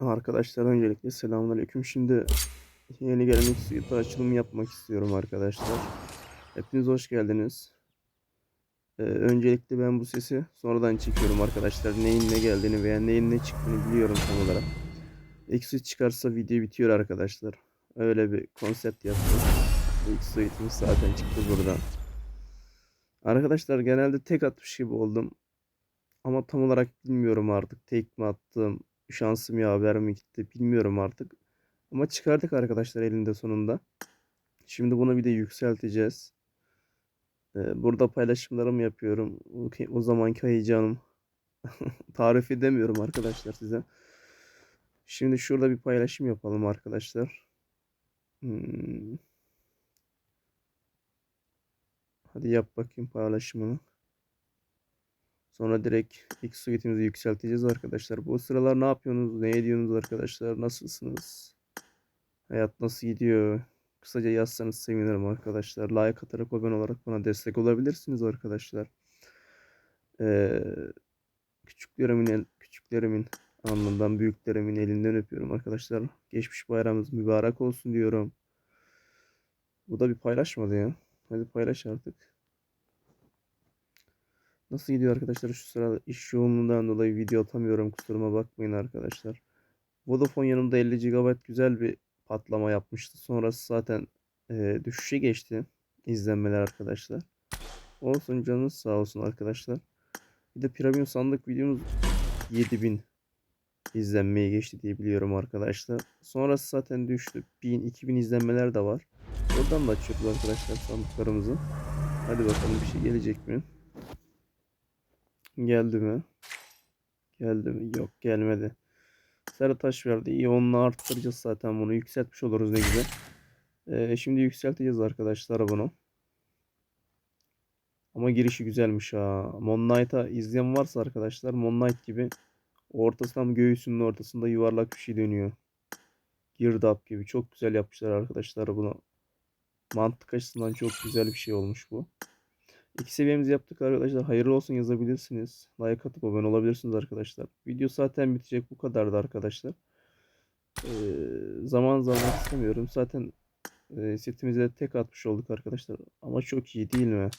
Arkadaşlar öncelikle selamünaleyküm. Şimdi yeni gelen suite açılımı yapmak istiyorum arkadaşlar. Hepiniz hoş geldiniz. Ee, öncelikle ben bu sesi sonradan çekiyorum arkadaşlar. Neyin ne geldiğini veya neyin ne çıktığını biliyorum tam olarak. Suite çıkarsa video bitiyor arkadaşlar. Öyle bir konsept yaptım. Suite'imiz zaten çıktı buradan. Arkadaşlar genelde tek atmış gibi oldum. Ama tam olarak bilmiyorum artık tek mi attım, şansım yaver mi gitti bilmiyorum artık. Ama çıkardık arkadaşlar elinde sonunda. Şimdi bunu bir de yükselteceğiz. Ee, burada paylaşımlarımı yapıyorum. O zamanki heyecanım. Tarif edemiyorum arkadaşlar size. Şimdi şurada bir paylaşım yapalım arkadaşlar. Hmm. Hadi yap bakayım paylaşımını. Sonra direkt ilk suite'imizi yükselteceğiz arkadaşlar. Bu sıralar ne yapıyorsunuz? Ne ediyorsunuz arkadaşlar? Nasılsınız? Hayat nasıl gidiyor? Kısaca yazsanız sevinirim arkadaşlar. Like atarak abone olarak bana destek olabilirsiniz arkadaşlar. Ee, küçüklerimin el, küçüklerimin alnından büyüklerimin elinden öpüyorum arkadaşlar. Geçmiş bayramımız mübarek olsun diyorum. Bu da bir paylaşmadı ya. Hadi paylaş artık. Nasıl gidiyor arkadaşlar şu sırada iş yoğunluğundan dolayı video atamıyorum kusuruma bakmayın arkadaşlar. Vodafone yanımda 50 GB güzel bir patlama yapmıştı. Sonrası zaten e, düşüşe geçti izlenmeler arkadaşlar. Olsun canınız sağ olsun arkadaşlar. Bir de premium sandık videomuz 7000 izlenmeye geçti diye biliyorum arkadaşlar. Sonrası zaten düştü. 1000 2000 izlenmeler de var. Oradan da açıyoruz arkadaşlar sandıklarımızı. Hadi bakalım bir şey gelecek mi? Geldi mi? Geldi mi? Yok gelmedi. Sarı taş verdi. İyi onunla arttıracağız zaten bunu. Yükseltmiş oluruz ne güzel. Ee, şimdi yükselteceğiz arkadaşlar bunu. Ama girişi güzelmiş ha. Moon Knight'a izleyen varsa arkadaşlar Moon Knight gibi ortasından göğsünün ortasında yuvarlak bir şey dönüyor. Girdap gibi. Çok güzel yapmışlar arkadaşlar bunu. Mantık açısından çok güzel bir şey olmuş bu. İki seviyemizi yaptık arkadaşlar. Hayırlı olsun yazabilirsiniz. Like atıp abone olabilirsiniz arkadaşlar. Video zaten bitecek. Bu kadardı arkadaşlar. Ee, zaman zaman istemiyorum. Zaten e, setimize tek atmış olduk arkadaşlar. Ama çok iyi değil mi?